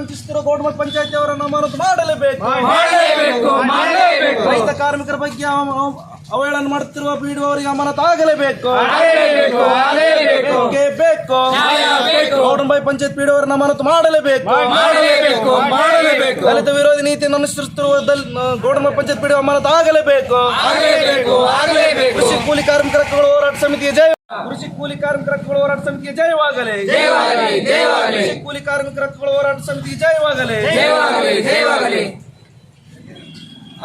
ವಂಚಿಸುತ್ತಿರುವ ಗೌಡ್ಮಠ ಪಂಚಾಯತಿ ಅವರನ್ನು ಅಮಾನತು ಮಾಡಲೇಬೇಕು. ಮಾಡಲೇಬೇಕು ಮಾಡಲೇಬೇಕು. ರೈತ ಕಾರ್ಮಿಕರ ಬಗ್ಗೆ ಅವ- ಅವ- ಅವಹೇಳನ ಮಾಡುತ್ತಿರುವ ಬೀಡು ಅವರಿಗೆ ಅಮಾನತು ಆಗಲೇಬೇಕು. ಬೇಕೇ. ಗೌಡಂಬಾಯಿ ಪಂಚಾಯತ್ ಪೀಡಿಯವರನ್ನು ಅಮಾನತು ಮಾಡಲೇಬೇಕು. ಮಾಡಲೇಬೇಕು ಮಾಡಲೇಬೇಕು. ದಲಿತ ವಿರೋಧಿ ನೀತಿಯನ್ನು ಅನುಸರಿಸುತ್ತಿರುವ ಗೌಡಂಬಾಯಿ ಪಂಚಾಯತ್ ಬೀಡು ಅಮಾನತು ಆಗಲೇಬೇಕು. ಕೃಷಿ ಕೂಲಿ ಕಾರ್ಮಿಕರ ಹೋರಾಟ ಸಮಿತಿಯ ಜಯ ಸಮಿತಿಯ ಜಯವಾಗಲಿ. ಜಯವಾಗಲಿ ಜಯವಾಗಲಿ. ಕೃಷಿ ಕೂಲಿ ಕಾರ್ಮಿಕರ ಹಕ್ಕುಗಳ ಹೋರಾಟ ಸಮಿತಿ ಜಯವಾಗಲಿ. ಜಯವಾಗಲಿ ಜಯವಾಗಲಿ.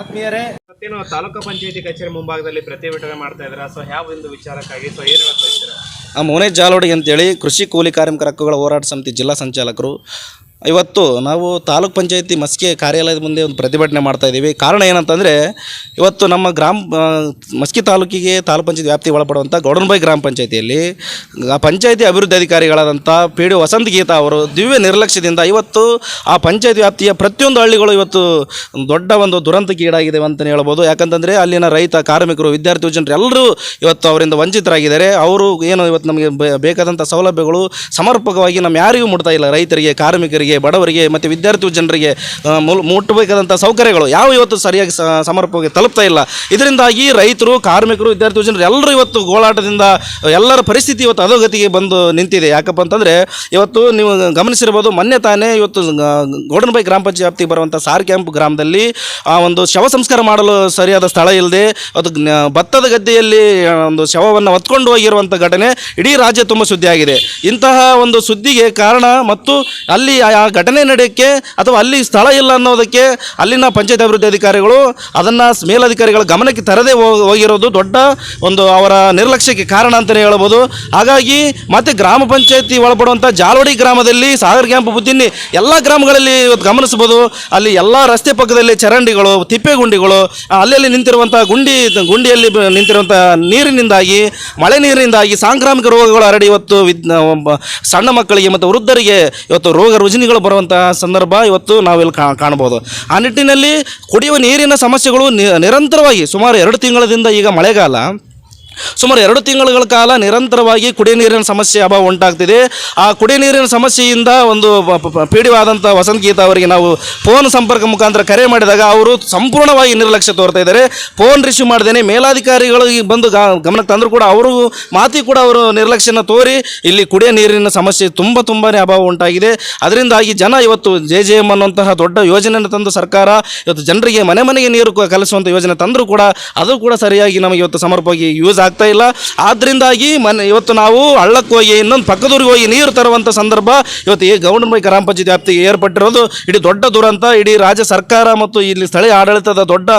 ಆತ್ಮೀಯರೇ ಮತ್ತೇನು ತಾಲೂಕು ಪಂಚಾಯತಿ ಕಚೇರಿ ಮುಂಭಾಗದಲ್ಲಿ ಪ್ರತಿಭಟನೆ ಮಾಡ್ತಾ ಇದ್ರ ಸೊ ಯಾವ ಒಂದು ವಿಚಾರಕ್ಕಾಗಿ? ಸೊ ಏನು ಹೇಳ್ತಾ ಇದ್ದೀರಾ ಆ ಮೋನೇಶ್ ಜಾಲೋಡಿ ಅಂತೇಳಿ ಕೃಷಿ ಕೂಲಿ ಕಾರ್ಮಿಕರ ಹಕ್ಕುಗಳ ಹೋರಾಟ ಸಮಿತಿ ಜಿಲ್ಲಾ ಸಂಚಾಲಕರು ಇವತ್ತು ನಾವು ತಾಲೂಕ್ ಪಂಚಾಯತಿ ಮಸ್ಕೆ ಕಾರ್ಯಾಲಯದ ಮುಂದೆ ಒಂದು ಪ್ರತಿಭಟನೆ ಮಾಡ್ತಾ ಇದ್ದೀವಿ. ಕಾರಣ ಏನಂತಂದರೆ, ಇವತ್ತು ನಮ್ಮ ಗ್ರಾಮ ಮಸ್ಕಿ ತಾಲೂಕಿಗೆ ತಾಲೂಕ್ ಪಂಚಾಯತ್ ವ್ಯಾಪ್ತಿ ಒಳಪಡುವಂಥ ಗೌಡನಬಾಯಿ ಗ್ರಾಮ ಪಂಚಾಯತಿಯಲ್ಲಿ ಪಂಚಾಯತಿ ಅಭಿವೃದ್ಧಿ ಅಧಿಕಾರಿಗಳಾದಂಥ ಪಿ ಡಿ ವಸಂತ್ ಗೀತಾ ಅವರು ದಿವ್ಯ ನಿರ್ಲಕ್ಷ್ಯದಿಂದ ಇವತ್ತು ಆ ಪಂಚಾಯತ್ ವ್ಯಾಪ್ತಿಯ ಪ್ರತಿಯೊಂದು ಹಳ್ಳಿಗಳು ಇವತ್ತು ದೊಡ್ಡ ಒಂದು ದುರಂತಕ್ಕೆ ಈಡಾಗಿದೆ ಅಂತಲೇ ಹೇಳ್ಬೋದು. ಯಾಕಂತಂದರೆ, ಅಲ್ಲಿನ ರೈತ, ಕಾರ್ಮಿಕರು, ವಿದ್ಯಾರ್ಥಿ ಜನರು ಎಲ್ಲರೂ ಇವತ್ತು ಅವರಿಂದ ವಂಚಿತರಾಗಿದ್ದಾರೆ. ಅವರು ಏನು ಇವತ್ತು ನಮಗೆ ಬೇಕಾದಂಥ ಸೌಲಭ್ಯಗಳು ಸಮರ್ಪಕವಾಗಿ ನಮ್ಮ ಯಾರಿಗೂ ಮುಟ್ತಾ ಇಲ್ಲ. ರೈತರಿಗೆ, ಕಾರ್ಮಿಕರಿಗೆ ಬಡವರಿಗೆ ಮತ್ತು ವಿದ್ಯಾರ್ಥಿ ಜನರಿಗೆ ಮುಟ್ಟಬೇಕಾದಂಥ ಸೌಕರ್ಯಗಳು ಯಾವ ಇವತ್ತು ಸರಿಯಾಗಿ ಸಮರ್ಪಕವಾಗಿ ತಲುಪ್ತಾ ಇಲ್ಲ. ಇದರಿಂದಾಗಿ ರೈತರು, ಕಾರ್ಮಿಕರು ವಿದ್ಯಾರ್ಥಿ ಜನರು ಎಲ್ಲರೂ ಇವತ್ತು ಗೋಳಾಟದಿಂದ, ಎಲ್ಲರ ಪರಿಸ್ಥಿತಿ ಇವತ್ತು ಅಧೋಗತಿಗೆ ಬಂದು ನಿಂತಿದೆ. ಯಾಕಪ್ಪ ಅಂತಂದರೆ ಇವತ್ತು ನೀವು ಗಮನಿಸಿರ್ಬೋದು, ಮೊನ್ನೆ ತಾನೇ ಇವತ್ತು ಗೋಡನಬೈ ಗ್ರಾಮ ಪಂಚಾಯತ್ ಬರುವಂಥ ಸಾರ್ ಕ್ಯಾಂಪ್ ಗ್ರಾಮದಲ್ಲಿ, ಆ, ಒಂದು ಶವ ಸಂಸ್ಕಾರ ಮಾಡಲು ಸರಿಯಾದ ಸ್ಥಳ ಇಲ್ಲದೆ ಅದು ಭತ್ತದ ಗದ್ದೆಯಲ್ಲಿ ಒಂದು ಶವವನ್ನು ಹೊತ್ಕೊಂಡು ಹೋಗಿರುವಂಥ ಘಟನೆ ಇಡೀ ರಾಜ್ಯ ತುಂಬ ಸುದ್ದಿಯಾಗಿದೆ. ಇಂತಹ ಒಂದು ಸುದ್ದಿಗೆ ಕಾರಣ ಮತ್ತು ಅಲ್ಲಿ ಆ ಘಟನೆ ನಡೆಯೋಕ್ಕೆ ಅಥವಾ ಅಲ್ಲಿ ಸ್ಥಳ ಇಲ್ಲ ಅನ್ನೋದಕ್ಕೆ ಅಲ್ಲಿನ ಪಂಚಾಯತ್ ಅಭಿವೃದ್ಧಿ ಅಧಿಕಾರಿಗಳು ಅದನ್ನು ಮೇಲಧಿಕಾರಿಗಳ ಗಮನಕ್ಕೆ ತರದೇ ಹೋಗಿರೋದು ದೊಡ್ಡ ಒಂದು ಅವರ ನಿರ್ಲಕ್ಷ್ಯಕ್ಕೆ ಕಾರಣ ಅಂತಲೇ ಹೇಳ್ಬೋದು. ಹಾಗಾಗಿ ಮತ್ತೆ ಗ್ರಾಮ ಪಂಚಾಯತಿ ಒಳಪಡುವಂಥ ಜಾಲೋಡಿ ಗ್ರಾಮದಲ್ಲಿ ಸಾಗರ್ ಕ್ಯಾಂಪ್ ಬುದ್ಧಿನಿ ಎಲ್ಲ ಗ್ರಾಮಗಳಲ್ಲಿ ಇವತ್ತು ಗಮನಿಸ್ಬೋದು ಅಲ್ಲಿ ಎಲ್ಲ ರಸ್ತೆ ಪಕ್ಕದಲ್ಲಿ ಚರಂಡಿಗಳು, ತಿಪ್ಪೆ ಗುಂಡಿಗಳು ಅಲ್ಲಲ್ಲಿ ನಿಂತಿರುವಂಥ ಗುಂಡಿ, ಗುಂಡಿಯಲ್ಲಿ ನಿಂತಿರುವಂಥ ನೀರಿನಿಂದಾಗಿ, ಮಳೆ ನೀರಿನಿಂದಾಗಿ ಸಾಂಕ್ರಾಮಿಕ ರೋಗಗಳು ಹರಡಿ ಇವತ್ತು ಸಣ್ಣ ಮಕ್ಕಳಿಗೆ ಮತ್ತು ವೃದ್ಧರಿಗೆ ಇವತ್ತು ರೋಗ ರುಜಿನಿಗಳು ಬರುವಂತಹ ಸಂದರ್ಭ ಇವತ್ತು ನಾವಿಲ್ಲಿ ಕಾಣ್ಬೋದು ಆ ನಿಟ್ಟಿನಲ್ಲಿ ಕುಡಿಯುವ ನೀರಿನ ಸಮಸ್ಯೆಗಳು ನಿರಂತರವಾಗಿ ಸುಮಾರು ಎರಡು ತಿಂಗಳದಿಂದ ಈಗ ಮಳೆಗಾಲ. ಸುಮಾರು ಎರಡು ತಿಂಗಳ ಕಾಲ ನಿರಂತರವಾಗಿ ಕುಡಿಯ ನೀರಿನ ಸಮಸ್ಯೆ ಅಭಾವ ಉಂಟಾಗ್ತಿದೆ. ಆ ಕುಡಿಯ ನೀರಿನ ಸಮಸ್ಯೆಯಿಂದ ಒಂದು ಪೀಡಿವಾದಂಥ ವಸಂತ ಗೀತಾ ಅವರಿಗೆ ನಾವು ಫೋನ್ ಸಂಪರ್ಕ ಮುಖಾಂತರ ಕರೆ ಮಾಡಿದಾಗ ಅವರು ಸಂಪೂರ್ಣವಾಗಿ ನಿರ್ಲಕ್ಷ್ಯ ತೋರ್ತಾ ಇದ್ದಾರೆ. ಫೋನ್ ರಿಸೀವ್ ಮಾಡಿದ್ದೇನೆ ಮೇಲಾಧಿಕಾರಿಗಳು ಬಂದು ಗಮನಕ್ಕೆ ತಂದರೂ ಕೂಡ ಅವರು ಮಾತಿ ಕೂಡ ಅವರು ನಿರ್ಲಕ್ಷ್ಯನ ತೋರಿ ಇಲ್ಲಿ ಕುಡಿಯ ನೀರಿನ ಸಮಸ್ಯೆ ತುಂಬ ತುಂಬಾ ಅಭಾವ ಉಂಟಾಗಿದೆ. ಅದರಿಂದಾಗಿ ಜನ ಇವತ್ತು ಜೆ ಜೆ ಎಂ ಅನ್ನುವಂತಹ ದೊಡ್ಡ ಯೋಜನೆಯನ್ನು ತಂದು ಸರ್ಕಾರ, ಇವತ್ತು ಜನರಿಗೆ ಮನೆ ಮನೆಗೆ ನೀರು ಕಲಿಸುವಂಥ ಯೋಜನೆ ತಂದರೂ ಕೂಡ ಅದು ಕೂಡ ಸರಿಯಾಗಿ ನಮಗೆ ಇವತ್ತು ಸಮರ್ಪವಾಗಿ ಯೂಸ್ ಆಗ್ತಾ ಇಲ್ಲ. ಆದ್ದರಿಂದಾಗಿ ಮನೆ, ಇವತ್ತು ನಾವು ಹಳ್ಳಕ್ಕೆ ಹೋಗಿ, ಇನ್ನೊಂದು ಪಕ್ಕದೂರಿಗೆ ಹೋಗಿ ನೀರು ತರುವಂಥ ಸಂದರ್ಭ ಇವತ್ತು ಈ ಗೌಡನ್ಬೈ ಗ್ರಾಮ ಪಂಚಾಯತ್ ವ್ಯಾಪ್ತಿಗೆ ಏರ್ಪಟ್ಟಿರೋದು. ಇಡೀ ದೊಡ್ಡ ದುರಂತ, ಇಡೀ ರಾಜ್ಯ ಸರ್ಕಾರ ಮತ್ತು ಇಲ್ಲಿ ಸ್ಥಳೀಯ ಆಡಳಿತದ ದೊಡ್ಡ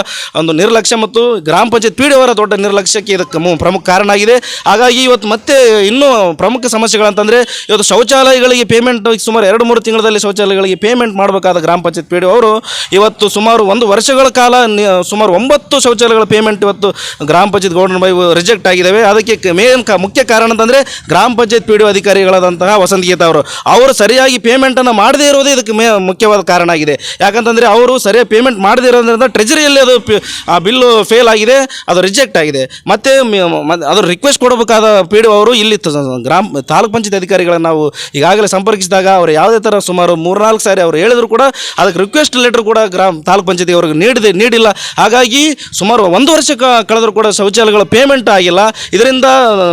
ಒಂದು ನಿರ್ಲಕ್ಷ್ಯ ಮತ್ತು ಗ್ರಾಮ ಪಂಚಾಯತ್ ಪೀಡೆಯವರ ದೊಡ್ಡ ನಿರ್ಲಕ್ಷ್ಯಕ್ಕೆ ಇದಕ್ಕೆ ಪ್ರಮುಖ ಕಾರಣ ಆಗಿದೆ. ಹಾಗಾಗಿ ಇವತ್ತು ಮತ್ತೆ ಇನ್ನೂ ಪ್ರಮುಖ ಸಮಸ್ಯೆಗಳಂತಂದರೆ ಇವತ್ತು ಶೌಚಾಲಯಗಳಿಗೆ ಪೇಮೆಂಟ್ ಸುಮಾರು ಎರಡು, ಮೂರು ತಿಂಗಳಲ್ಲಿ ಶೌಚಾಲಯಗಳಿಗೆ ಪೇಮೆಂಟ್ ಮಾಡಬೇಕಾದ ಗ್ರಾಮ ಪಂಚಾಯತ್ ಪಿ ಅವರು ಇವತ್ತು ಸುಮಾರು ಒಂದು ವರ್ಷಗಳ ಕಾಲ ಸುಮಾರು ಒಂಬತ್ತು ಶೌಚಾಲಯಗಳ ಪೇಮೆಂಟ್ ಇವತ್ತು ಗ್ರಾಮ ಪಂಚಾಯತ್ ಗೌರ್ಮೆಂಟ್ ಬೈ ರಿಜೆಕ್ಟ್ ಆಗಿದ್ದಾವೆ ಅದಕ್ಕೆ ಮೇನ್ ಮುಖ್ಯ ಕಾರಣ ಅಂತಂದರೆ ಗ್ರಾಮ ಪಂಚಾಯತ್ ಪಿ ಡಿ ಅಧಿಕಾರಿಗಳಾದಂತಹ ವಸಂತ ಅವರು. ಅವರು ಸರಿಯಾಗಿ ಪೇಮೆಂಟನ್ನು ಮಾಡದೇ ಇರೋದೇ ಇದಕ್ಕೆ ಮೇ ಮುಖ್ಯವಾದ ಕಾರಣ ಆಗಿದೆ. ಯಾಕಂತಂದರೆ ಅವರು ಸರಿಯಾಗಿ ಪೇಮೆಂಟ್ ಮಾಡದೇ ಇರೋದ್ರಿಂದ ಟ್ರೆಜರಿಯಲ್ಲಿ ಅದು ಆ ಬಿಲ್ಲು ಫೇಲ್ ಆಗಿದೆ, ಅದು ರಿಜೆಕ್ಟ್ ಆಗಿದೆ. ಮತ್ತು ಅದು ರಿಕ್ವೆಸ್ಟ್ ಕೊಡಬೇಕಾದ ಪಿ ಡಿ ಅವರು ಇಲ್ಲಿ ಗ್ರಾಮ, ತಾಲೂಕ್ ಪಂಚಾಯತ್ ಅಧಿಕಾರಿಗಳನ್ನು ನಾವು ಈಗಾಗಲೇ ಸಂಪರ್ಕಿಸಿದಾಗ ಅವರು ಯಾವುದೇ ಥರ ಸುಮಾರು ಮೂರ್ನಾಲ್ಕು ಸಾರಿ ಅವರು ಹೇಳಿದ್ರು ಕೂಡ ಅದಕ್ಕೆ ರಿಕ್ವೆಸ್ಟ್ ಲೆಟರ್ ಕೂಡ ಗ್ರಾಮ, ತಾಲೂಕ್ ಪಂಚಾಯತಿ ಅವ್ರಿಗೆ ನೀಡಿದೆ ನೀಡಿಲ್ಲ. ಹಾಗಾಗಿ ಸುಮಾರು ಒಂದು ವರ್ಷ ಕಳೆದರೂ ಕೂಡ ಶೌಚಾಲಯಗಳ ಪೇಮೆಂಟ್ ಆಗಿಲ್ಲ. ಇದರಿಂದ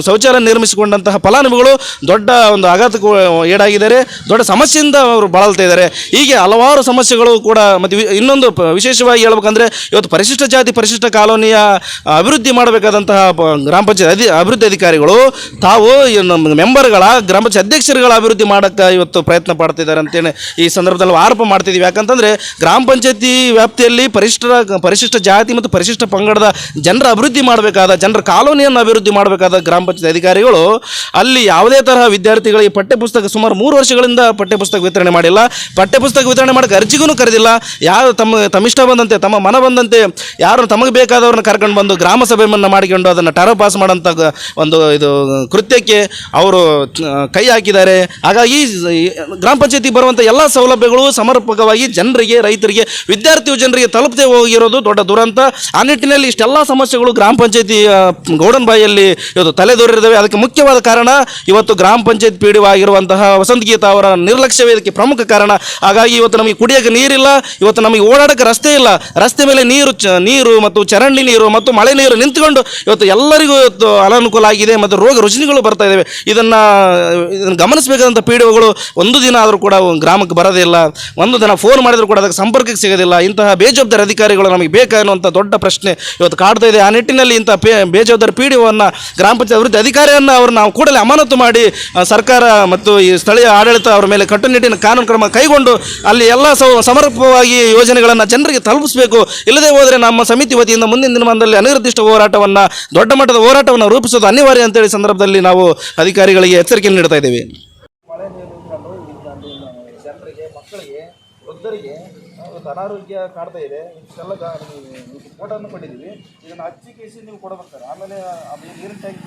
ಶೌಚಾಲಯ ನಿರ್ಮಿಸಿಕೊಂಡಂತಹ ಫಲಾನುಭವಿಗಳು ದೊಡ್ಡ ಒಂದು ಆಘಾತಕ್ಕೂ ಈಡಾಗಿದ್ದಾರೆ. ದೊಡ್ಡ ಸಮಸ್ಯೆಯಿಂದ ಅವರು ಬಳಲ್ತಾ ಇದ್ದಾರೆ. ಹೀಗೆ ಹಲವಾರು ಸಮಸ್ಯೆಗಳು ಕೂಡ ಮತ್ತು ಇನ್ನೊಂದು ವಿಶೇಷವಾಗಿ ಹೇಳ್ಬೇಕಂದ್ರೆ ಇವತ್ತು ಪರಿಶಿಷ್ಟ ಜಾತಿ, ಪರಿಶಿಷ್ಟ ಕಾಲೋನಿಯ ಅಭಿವೃದ್ಧಿ ಮಾಡಬೇಕಾದಂತಹ ಗ್ರಾಮ ಪಂಚಾಯತ್ ಅಧಿ ಅಭಿವೃದ್ಧಿ ಅಧಿಕಾರಿಗಳು ತಾವು ಮೆಂಬರ್ಗಳ, ಗ್ರಾಮ ಪಂಚಾಯತ್ ಅಧ್ಯಕ್ಷರುಗಳ ಅಭಿವೃದ್ಧಿ ಮಾಡೋಕ್ಕೆ ಇವತ್ತು ಪ್ರಯತ್ನ ಪಡ್ತಿದ್ದಾರೆ ಅಂತೇಳಿ ಈ ಸಂದರ್ಭದಲ್ಲಿ ಆರೋಪ ಮಾಡ್ತಿದ್ದೀವಿ. ಯಾಕಂತಂದರೆ ಗ್ರಾಮ ಪಂಚಾಯತಿ ವ್ಯಾಪ್ತಿಯಲ್ಲಿ ಪರಿಶಿಷ್ಟ ಪರಿಶಿಷ್ಟ ಜಾತಿ ಮತ್ತು ಪರಿಶಿಷ್ಟ ಪಂಗಡದ ಜನರ ಅಭಿವೃದ್ಧಿ ಮಾಡಬೇಕಾದ, ಜನರ ಕಾಲೋನಿಯನ್ನು ಅಭಿವೃದ್ಧಿ ಮಾಡಬೇಕಾದ ಗ್ರಾಮ ಪಂಚಾಯತ್ ಅಧಿಕಾರಿಗಳು ಅಲ್ಲಿ ಯಾವುದೇ ತರಹ ವಿದ್ಯಾರ್ಥಿಗಳಿಗೆ ಪಠ್ಯಪುಸ್ತಕ ಸುಮಾರು ಮೂರು ವರ್ಷಗಳಿಂದ ಪಠ್ಯಪುಸ್ತಕ ವಿತರಣೆ ಮಾಡಿಲ್ಲ. ಪಠ್ಯಪುಸ್ತಕ ವಿತರಣೆ ಮಾಡಕ್ಕೆ ಅರ್ಜಿಗೂ ಕರೆದಿಲ್ಲ. ಯಾರು ತಮ್ಮ, ತಮ್ಮಿಷ್ಟ ಬಂದಂತೆ, ತಮ್ಮ ಮನ ಬಂದಂತೆ ಯಾರು ತಮಗೆ ಬೇಕಾದವ್ರನ್ನ ಕರ್ಕೊಂಡು ಬಂದು ಗ್ರಾಮ ಸಭೆಯನ್ನು ಮಾಡಿಕೊಂಡು ಅದನ್ನು ಟರ ಪಾಸ್ ಮಾಡೋಂಥ ಒಂದು ಇದು ಕೃತ್ಯಕ್ಕೆ ಅವರು, ಕೈ ಹಾಕಿದ್ದಾರೆ. ಹಾಗಾಗಿ ಗ್ರಾಮ ಪಂಚಾಯತಿಗೆ ಬರುವಂಥ ಎಲ್ಲ ಸೌಲಭ್ಯಗಳು ಸಮರ್ಪಕವಾಗಿ ಜನರಿಗೆ, ರೈತರಿಗೆ ವಿದ್ಯಾರ್ಥಿ ಜನರಿಗೆ ತಲುಪದೆ ಹೋಗಿರೋದು ದೊಡ್ಡ ದುರಂತ. ಆ ನಿಟ್ಟಿನಲ್ಲಿ ಇಷ್ಟೆಲ್ಲ ಸಮಸ್ಯೆಗಳು ಗ್ರಾಮ ಪಂಚಾಯತಿ ಗೌಡ ಗೌಡನ್ ಬಾಯಿಯಲ್ಲಿ ಇವತ್ತು ತಲೆದೋರಿದ್ದಾವೆ ಅದಕ್ಕೆ ಮುಖ್ಯವಾದ ಕಾರಣ ಇವತ್ತು ಗ್ರಾಮ ಪಂಚಾಯತ್ ಪಿ ಡಿ ವಸಂತ ಗೀತಾ ಅವರ ನಿರ್ಲಕ್ಷ್ಯವೇ ಇದಕ್ಕೆ ಪ್ರಮುಖ ಕಾರಣ. ಹಾಗಾಗಿ ಇವತ್ತು ನಮಗೆ ಕುಡಿಯೋಕೆ ನೀರಿಲ್ಲ, ಇವತ್ತು ನಮಗೆ ಓಡಾಡೋಕೆ ರಸ್ತೆ ಇಲ್ಲ. ರಸ್ತೆ ಮೇಲೆ ನೀರು ನೀರು ಮತ್ತು ಚರಂಡಿ ನೀರು ಮತ್ತು ಮಳೆ ನೀರು ನಿಂತ್ಕೊಂಡು ಇವತ್ತು ಎಲ್ಲರಿಗೂ ಇವತ್ತು ಅನಾನುಕೂಲ ಆಗಿದೆ ಮತ್ತು ರೋಗ ರುಜಿನಿಗಳು ಬರ್ತಾ ಇದ್ದಾವೆ ಇದನ್ನು ಇದನ್ನು ಗಮನಿಸಬೇಕಾದಂಥ ಪೀಡಿಗಳು ಒಂದು ದಿನ ಆದರೂ ಕೂಡ ಗ್ರಾಮಕ್ಕೆ ಬರೋದಿಲ್ಲ ಒಂದು ದಿನ ಫೋನ್ ಮಾಡಿದರೂ ಕೂಡ ಅದಕ್ಕೆ ಸಂಪರ್ಕಕ್ಕೆ ಸಿಗೋದಿಲ್ಲ. ಇಂತಹ ಬೇಜವಾಬ್ದಾರಿ ಅಧಿಕಾರಿಗಳು ನಮಗೆ ಬೇಕಾ ಅನ್ನುವಂಥ ದೊಡ್ಡ ಪ್ರಶ್ನೆ ಇವತ್ತು ಕಾಡ್ತಾ ಇದೆ. ಆ ನಿಟ್ಟಿನಲ್ಲಿ ಪೇ, ಬೇಜವಾಬ್ದಾರಿ ಪಿ ಡಿ ಒವನ್ನು ಗ್ರಾಮ ಪಂಚಾಯತ್ ಅಭಿವೃದ್ಧಿ ಅಧಿಕಾರಿಯನ್ನು ಅವರು ನಾವು ಕೂಡಲೇ ಅಮಾನತು ಮಾಡಿ ಸರ್ಕಾರ ಮತ್ತು ಈ ಸ್ಥಳೀಯ ಆಡಳಿತ ಅವರ ಮೇಲೆ ಕಟ್ಟುನಿಟ್ಟಿನ ಕಾನೂನು ಕ್ರಮ ಕೈಗೊಂಡು ಅಲ್ಲಿ ಎಲ್ಲ ಸಮರ್ಪಕವಾಗಿ ಯೋಜನೆಗಳನ್ನು ಜನರಿಗೆ ತಲುಪಿಸಬೇಕು. ಇಲ್ಲದೆ ಹೋದರೆ ನಮ್ಮ ಸಮಿತಿ ವತಿಯಿಂದ ಮುಂದಿನ ದಿನಮಾನದಲ್ಲಿ ಅನಿರ್ದಿಷ್ಟ ಹೋರಾಟವನ್ನು, ದೊಡ್ಡ ಮಟ್ಟದ ಹೋರಾಟವನ್ನು ರೂಪಿಸೋದು ಅನಿವಾರ್ಯ ಅಂತೇಳಿ ಸಂದರ್ಭದಲ್ಲಿ ನಾವು ಅಧಿಕಾರಿಗಳಿಗೆ ಎಚ್ಚರಿಕೆ ನೀಡ್ತಾ ಇದ್ದೇವೆ. ವೃದ್ಧರಿಗೆ ಒಂದು ಅನಾರೋಗ್ಯ ಕಾಡ್ತಾ ಇದೆ. ಇಷ್ಟೆಲ್ಲ ಫೋಟೋವನ್ನು ಕೊಟ್ಟಿದ್ದೀವಿ. ಇದನ್ನು ಹಚ್ಚಿ ಕೇಸಿ ನೀವು ಕೊಡಬೇಕು ಸರ್ ಆಮೇಲೆ ಅದು ನೀರಿನ ಟ್ಯಾಂಕ್